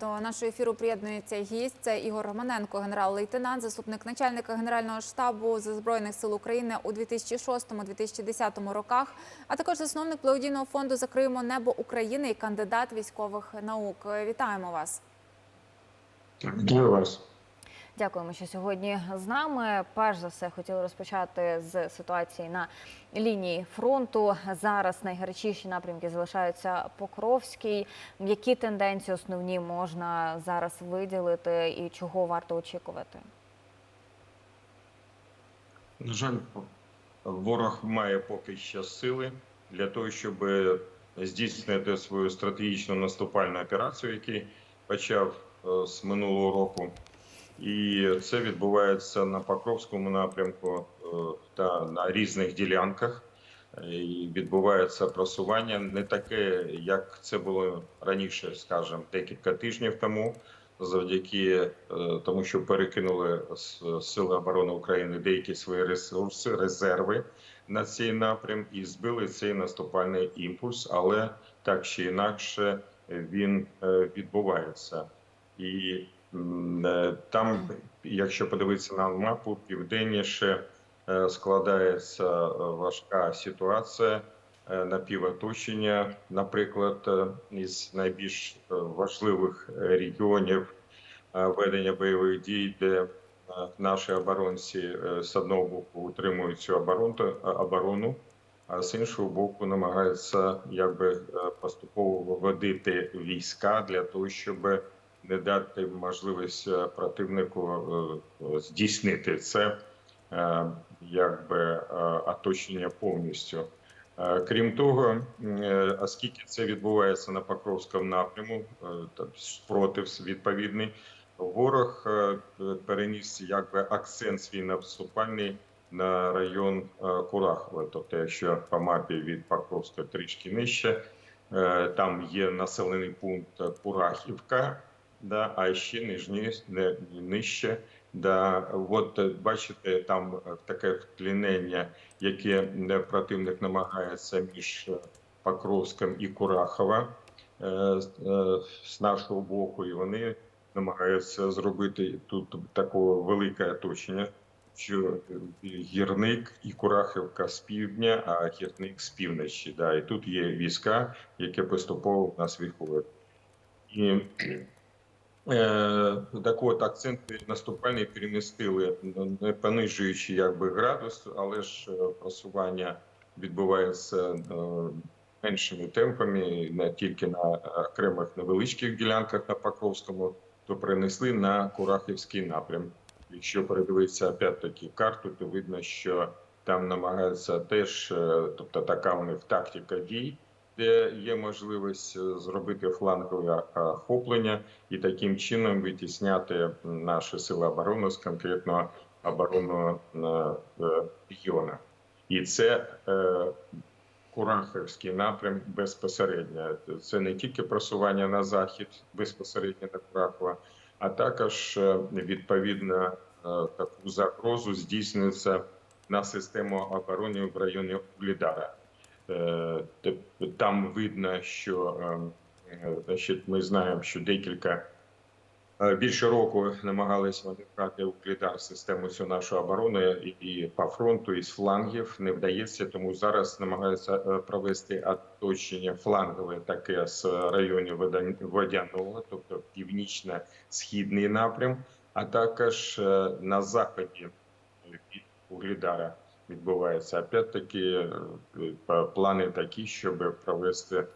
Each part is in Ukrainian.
До нашого ефіру приєднується гість. Це Ігор Романенко, генерал-лейтенант, заступник начальника Генерального штабу Збройних сил України у 2006-2010 роках, а також засновник благодійного фонду Закриємо небо України і кандидат військових наук. Вітаємо вас. Вітаю вас. Дякуємо, що сьогодні з нами. Перш за все, хотіли розпочати з ситуації на лінії фронту. Зараз найгарячіші напрямки залишаються Покровський. Які тенденції основні можна зараз виділити і чого варто очікувати? На жаль, ворог має поки що сили для того, щоб здійснити свою стратегічну наступальну операцію, який почав е, з минулого року. І це відбувається на Покровському напрямку е, та на різних ділянках. І відбувається просування не таке, як це було раніше, скажімо, декілька тижнів тому, завдяки е, тому, що перекинули Сили оборони України деякі свої ресурси, резерви на цей напрям і збили цей наступальний імпульс, але так чи інакше він е, відбувається. І там, якщо подивитися на мапу, південніше е, складається е, важка ситуація е, напівоточення, наприклад, е, із найбільш е, важливих е, регіонів е, ведення бойових дій, де е, наші оборонці е, з одного боку утримують цю оборону, а з іншого боку намагаються якби е, поступово вводити війська для того, щоб не дати можливість е, противнику е, здійснити це е, якби оточення повністю. Крім того, оскільки це відбувається на Покровському напряму, спротив відповідний, ворог переніс якби акцент свій наступальний на район Курахова. Тобто, якщо по мапі від Покровська трішки нижче, там є населений пункт Курахівка, да, а ще нижні, нижче. Да, от бачите, там е, таке вклінення, яке е, противник намагається між Покровським і Курахова е, з- нашого боку, і вони намагаються зробити тут таке велике оточення, що гірник і Курахівка з півдня, а гірник з півночі. Да, і тут є війська, які поступово в нас виходять. І так от акцент наступальний перемістили, не понижуючи якби градус, але ж е, просування відбувається е, меншими темпами, не тільки на окремих невеличких ділянках на Покровському, то перенесли на Курахівський напрям. Якщо передивитися опять-таки карту, то видно, що там намагаються теж, е, тобто така у них тактика дій, де є можливість е, зробити флангове охоплення і таким чином витісняти наші сили оборони з конкретного оборонного е, е, регіону. І це е, Курахівський напрям безпосередньо. Це не тільки просування на захід безпосередньо до Курахова, а також е, відповідно е, таку загрозу здійснюється на систему оборони в районі Углідара. Е, Там видно, що е, значить, ми знаємо, що декілька е, більше року намагалися вони брати Углідар систему всю нашу оборони і, по фронту, і з флангів не вдається. Тому зараз намагаються провести оточення флангове таке з районів Водяного, тобто північно-східний напрям, а також на заході від Углідара відбувається. Опять-таки е, плани такі, щоб провести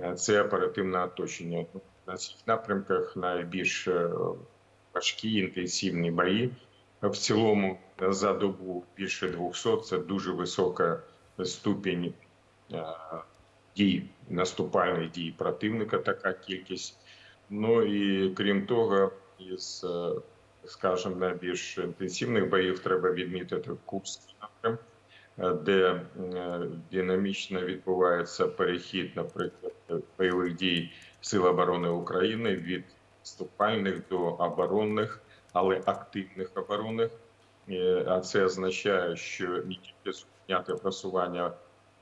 е, це оперативне оточення. Ну, На цих напрямках найбільш е, важкі інтенсивні бої. В цілому за добу більше 200 – це дуже висока ступінь дій, наступальних дій противника, така кількість. Ну і крім того, із, скажімо, найбільш інтенсивних боїв треба відмітити Курський напрям, е, де е, динамічно відбувається перехід, наприклад, бойових дій Сил оборони України від наступальних до оборонних, але активних оборонних. Е, А це означає, що не тільки зупиняти просування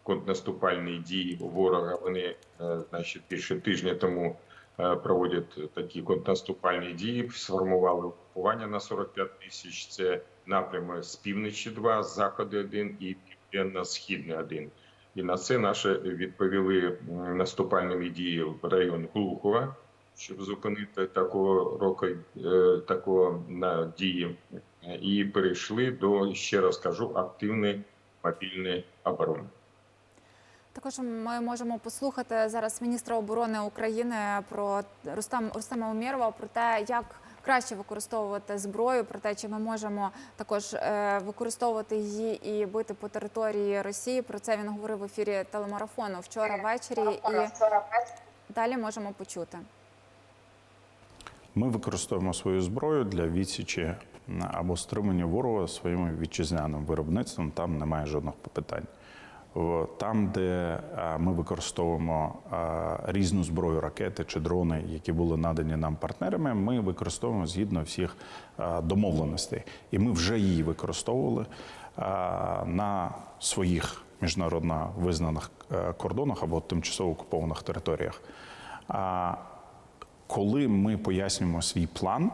контрнаступальні дії ворога. Вони, е, значить, більше тижня тому е, проводять такі контрнаступальні дії, сформували угрупування на 45 тисяч. Це напрями з півночі 2, з заходу 1 і південно-східний 1. І на це наші відповіли наступальними діями в район Глухова, щоб зупинити такого року е, такого на дії, і перейшли до ще раз кажу активної мобільної оборони. Також ми можемо послухати зараз міністра оборони України про Рустам Рустема Умєрова про те, як краще використовувати зброю, про те, чи ми можемо також е, використовувати її і бити по території Росії. Про це він говорив в ефірі телемарафону вчора ввечері, і далі можемо почути. Ми використовуємо свою зброю для відсічі або стримання ворога своїм вітчизняним виробництвом. Там немає жодних питань. Там, де ми використовуємо різну зброю, ракети чи дрони, які були надані нам партнерами, ми використовуємо згідно всіх домовленостей. І ми вже її використовували на своїх міжнародно визнаних е, кордонах або тимчасово окупованих територіях. Коли ми пояснюємо свій план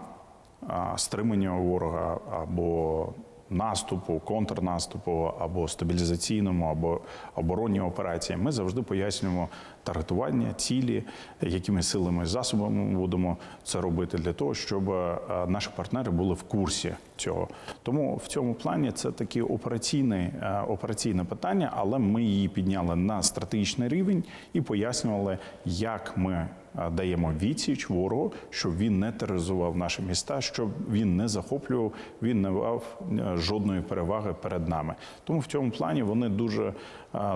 стримання ворога або наступу, контрнаступу, або стабілізаційному, або оборонні операції, ми завжди пояснюємо таргетування, цілі, якими силами і засобами ми будемо це робити для того, щоб е, наші партнери були в курсі цього. Тому в цьому плані це таке операційне, операційне питання, але ми її підняли на стратегічний рівень і пояснювали, як ми е, даємо відсіч ворогу, щоб він не тероризував наші міста, щоб він не захоплював, він не мав е, жодної переваги перед нами. Тому в цьому плані вони дуже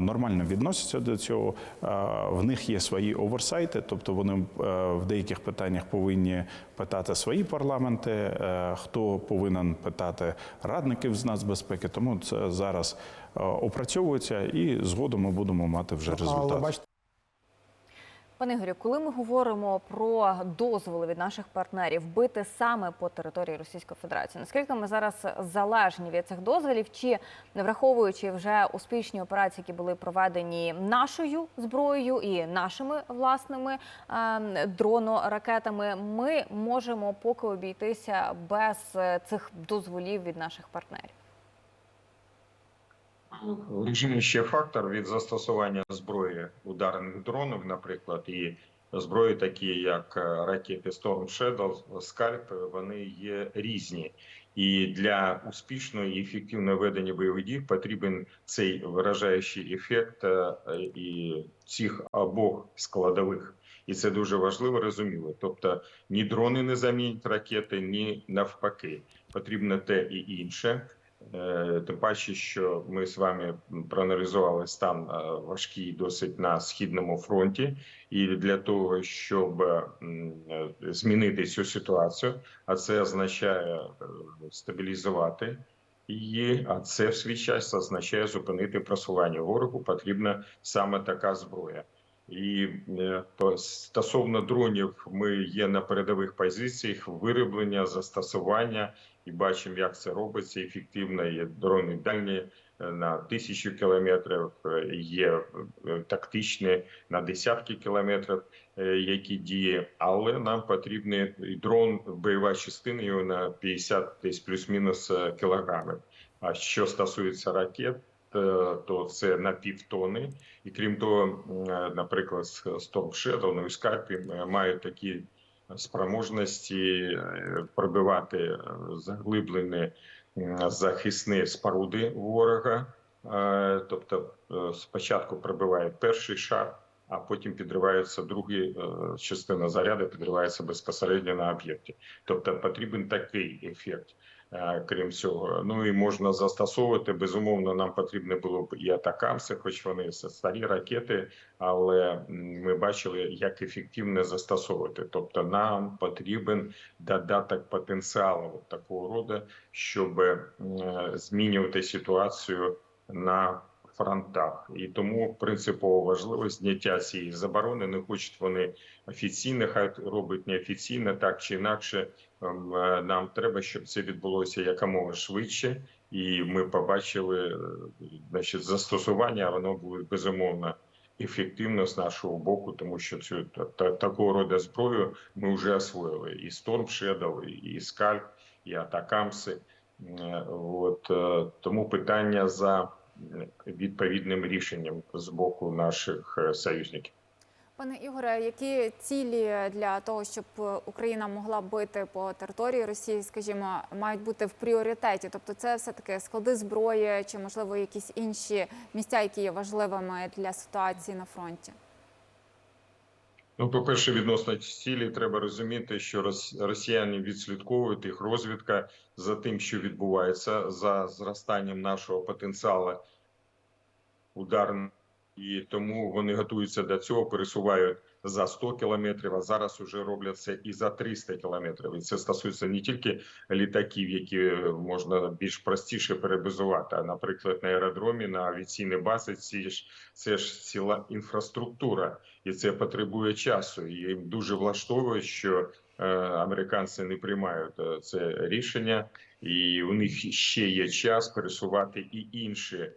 нормально відносяться до цього. Е, В них є свої оверсайти, тобто вони е, в деяких питаннях повинні питати свої парламенти, е, хто повинен питати радників з нацбезпеки. Тому це зараз е, опрацьовується, і згодом ми будемо мати вже результат. Пане Ігорю, коли ми говоримо про дозволи від наших партнерів бити саме по території Російської Федерації, наскільки ми зараз залежні від цих дозволів, чи враховуючи вже успішні операції, які були проведені нашою зброєю і нашими власними е, дроно-ракетами, ми можемо поки обійтися без е, цих дозволів від наших партнерів? В фактор від застосування зброї ударних дронів, наприклад, і зброї, такі як е, ракети Storm Shadow, Scalp, вони є різні. І для успішного і ефективного ведення бойових дій потрібен цей виражаючий ефект е, і цих обох складових. І це дуже важливо розуміло. Тобто ні дрони не замінять ракети, ні навпаки. Потрібно те і інше. Е, Тим паче, що ми з вами проаналізували стан е, важкий досить на східному фронті, і для того, щоб е, змінити цю ситуацію, а це означає стабілізувати її, а це в свій час означає зупинити просування ворогу. Потрібна саме така зброя. І е, стосовно дронів, ми є на передових позиціях вироблення, застосування і бачимо, як це робиться ефективно. Є дрони дальні е, на тисячу кілометрів, е, є тактичні на десятки кілометрів, які діє. Але нам потрібний дрон, бойова частина його на 50 десь плюс-мінус кілограмів. А що стосується ракет, то це на півтони. І крім того, е, наприклад, Storm Shadow, ну і Scarp е, мають такі спроможності е, пробивати е, заглиблені захисні споруди ворога. Е, Тобто е, спочатку пробиває перший шар, а потім підривається другий е, частина заряду, підривається безпосередньо на об'єкті. Тобто потрібен такий ефект. Е, Крім цього, ну і можна застосовувати. Безумовно, нам потрібно було б і атакамси, хоч вони старі ракети, але ми бачили, як ефективно застосовувати. Тобто, нам потрібен додаток потенціалу такого роду, щоб е, змінювати ситуацію на фронтах, і тому принципово важливо зняття цієї заборони. Не хочуть вони офіційно, хай робить неофіційно, так чи інакше. Ем, е, Нам треба, щоб це відбулося якомога швидше, і ми побачили е, значить, застосування. Воно буде безумовно ефективно з нашого боку, тому що цю та, та- такого роду зброю ми вже освоїли і Storm Shadow, і, Скальп, і Атакамси. Е, От тому питання за відповідним рішенням з боку наших е, союзників. Пане Ігоре, які цілі для того, щоб Україна могла бити по території Росії, скажімо, мають бути в пріоритеті? Тобто, це все таки склади зброї, чи можливо якісь інші місця, які є важливими для ситуації на фронті? Ну, по-перше, відносно цілі, треба розуміти, що рос- росіяни відслідковують їх розвідка за тим, що відбувається, за зростанням нашого потенціалу ударного, і тому вони готуються до цього, пересувають за 100 кілометрів, а зараз вже роблять це і за 300 кілометрів. І це стосується не тільки літаків, які можна більш простіше перебазувати, а наприклад, на аеродромі, на авіаційній базі, ці ж це ж ціла інфраструктура, і це потребує часу. І їм дуже влаштовує, що е, американці не приймають е, це рішення, і у них ще є час пересувати і інші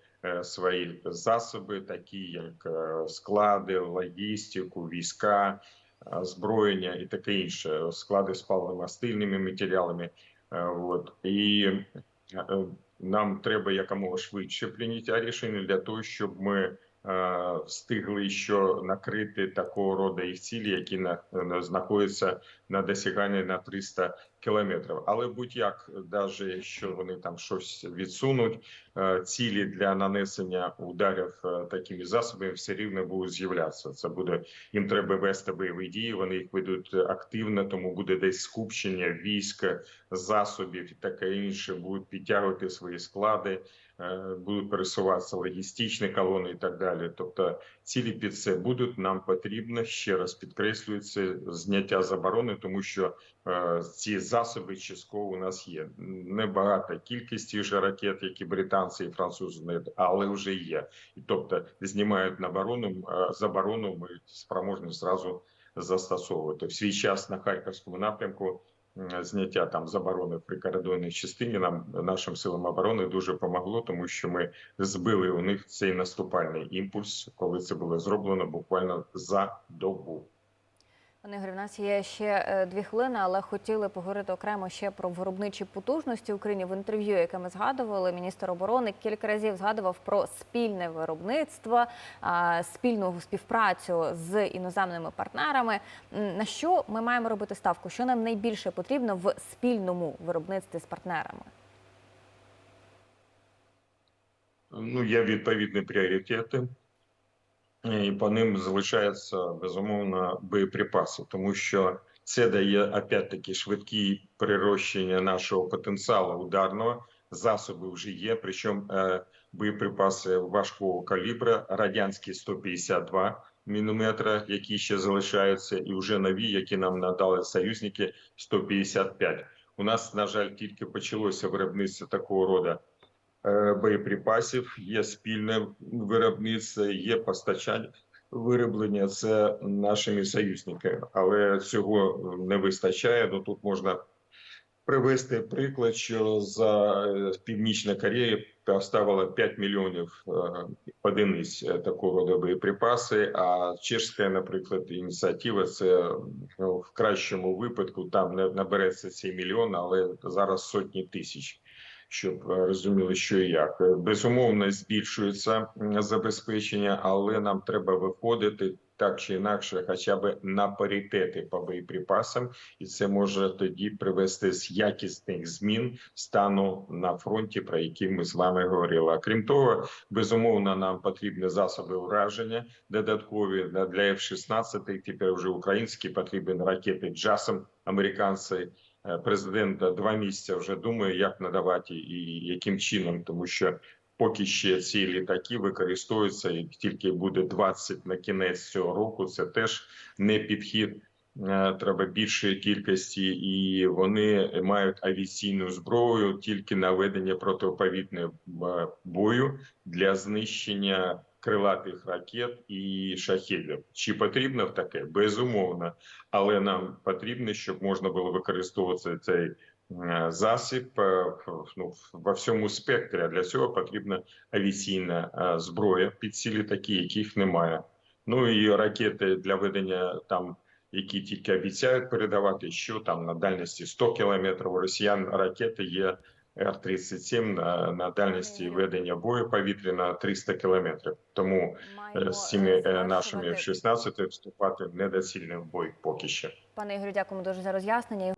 свої засоби, такі як е, склади, логістику, війська, зброєння і таке інше, склади з паливно-мастильними матеріалами. Е, От і е, нам треба якомога швидше прийняття рішення для того, щоб ми е, встигли що накрити такого роду їх цілі, які на, на знаходяться на досяганні на 300 кілометрів. Але будь-як, навіть якщо вони там щось відсунуть, е, цілі для нанесення ударів е, такими засобами все рівно будуть з'являтися. Це буде їм треба вести бойові дії. Вони їх ведуть активно, тому буде десь скупчення військ, засобів і таке інше. Будуть підтягувати свої склади, е, будуть пересуватися логістичні колони і так далі. Тобто цілі під це будуть. Нам потрібно ще раз підкреслюється зняття заборони, тому що е, ці засоби частково у нас є. Небагата кількість тих же ракет, які британці і французи не але вже є. Тобто знімають на оборону, е, заборону. Ми спроможні зразу застосовувати в свій час на харківському напрямку. Зняття там заборони в прикордонній частині нам нашим силам оборони дуже помогло, тому що ми збили у них цей наступальний імпульс, коли це було зроблено буквально за добу. Пане Ігорі, в нас є ще е, дві хвилини, але хотіли поговорити окремо ще про виробничі потужності Україні. В інтерв'ю, яке ми згадували, міністр оборони кілька разів згадував про спільне виробництво, спільну співпрацю з іноземними партнерами. На що ми маємо робити ставку? Що нам найбільше потрібно в спільному виробництві з партнерами? Ну, є відповідні пріоритети, і по ним залишаються безумовно боєприпаси, тому що це дає опять-таки швидкі прирощення нашого потенціалу ударного. Засоби вже є, причому е, боєприпаси важкого калібра, радянські 152 мінометра, які ще залишаються, і вже нові, які нам надали союзники, 155. У нас, на жаль, тільки почалося виробництво такого роду боєприпасів, є спільне виробництво, є постачання вироблення це нашими союзниками, але цього не вистачає. Ну тут можна привести приклад, що за е, Північна Корея поставила 5 мільйонів е, одиниць е, такого роду боєприпаси. А чешська, наприклад, ініціатива це ну, в кращому випадку там не набереться цей мільйон, але зараз сотні тисяч щоб е, розуміли, що і як Е, безумовно збільшується забезпечення, але нам треба виходити так чи інакше, хоча б на паритети по боєприпасам, і це може тоді привести з якісних змін стану на фронті, про які ми з вами говорили. Крім того, безумовно, нам потрібні засоби ураження додаткові для F-16, Тепер вже українські потрібні ракети «Джасом», американці. Е, Президент два місяці вже думає, як надавати і яким чином, тому що поки ще ці літаки використовуються, і тільки буде 20 на кінець цього року. Це теж не підхід. Е, Треба більшої кількості, і вони мають авіаційну зброю тільки на ведення протиповітної е, бою для знищення крилатих ракет і шахедів. Чи потрібно таке? Безумовно, але нам потрібно, щоб можна було використовувати цей засіб е, ну, во всьому спектрі. А для цього потрібна авіаційна е, зброя під ці літаки, яких немає. Ну і ракети для ведення там, які тільки обіцяють передавати, що там на дальності 100 кілометрів. Росіян ракети є Р-37 на, на дальності ведення бою повітря 300 кілометрів. Тому з цими е, е, нашими завершувати. F-16 вступати недоцільний в бой поки що. Пане Ігорю, дякуємо дуже за роз'яснення.